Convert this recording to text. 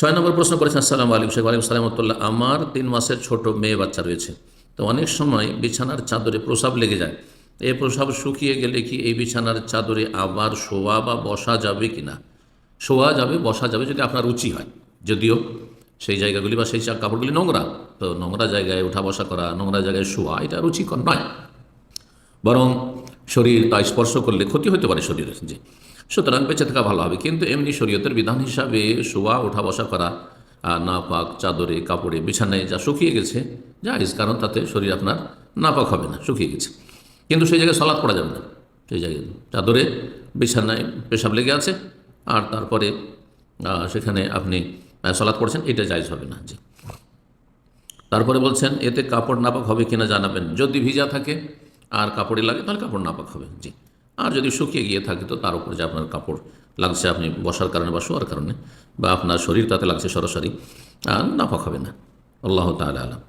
ছয় নম্বর প্রশ্ন করেছেন, আসসালামু আলাইকুম শেখ আলিম সালামতুল্লাহ আমার তিন মাসের ছোট মেয়ে বাচ্চা রয়েছে। তো অনেক সময় বিছানার চাদরে প্রসাব লেগে যায়। এই প্রসাব শুকিয়ে গেলে কি এই বিছানার চাদরে আবার শোয়া বা বসা যাবে কি না? শোয়া যাবে, বসা যাবে যদি আপনার রুচি হয়। যদিও সেই জায়গাগুলি বা সেই কাপড়গুলি নোংরা। তো নোংরা জায়গায় উঠা বসা করা, নোংরা জায়গায় শোয়া, এটা রুচিকর নয়। বরং শরীর তা স্পর্শ করলে ক্ষতি হতে পারে শরীরের যে সুতরাং বেঁচে থাকা ভালো হবে। কিন্তু এমনি শরীয়তের বিধান হিসাবে শোয়া, ওঠা, বসা করা নাপাক, চাদরে, কাপড়ে, বিছানায় যা শুকিয়ে গেছে জায়জ কারণ তাতে শরীর আপনার নাপাক হবে না, শুকিয়ে গেছে। কিন্তু সেই জায়গায় সলাদ করা যাবে না। সেই জায়গায় চাদরে, বিছানায় পেশাব লেগে আছে, আর তারপরে সেখানে আপনি সলাদ করছেন এটা জায়জ হবে না যে তারপরে বলছেন, এতে কাপড় নাপাক হবে কিনা জানাবেন। যদি ভিজা থাকে আর কাপড়ে লাগে, তাহলে কাপড় নাপাক হবে, জি। আর যদি শুকিয়ে গিয়ে থাকে, তো তার উপর যে আপনার কাপড় লাগছে, আপনি বসার কারণে বা শোয়ার কারণে, বা আপনার শরীর তাতে লাগছে সরাসরি আর নাপাক হবে না। আল্লাহ তাহলে আলাম।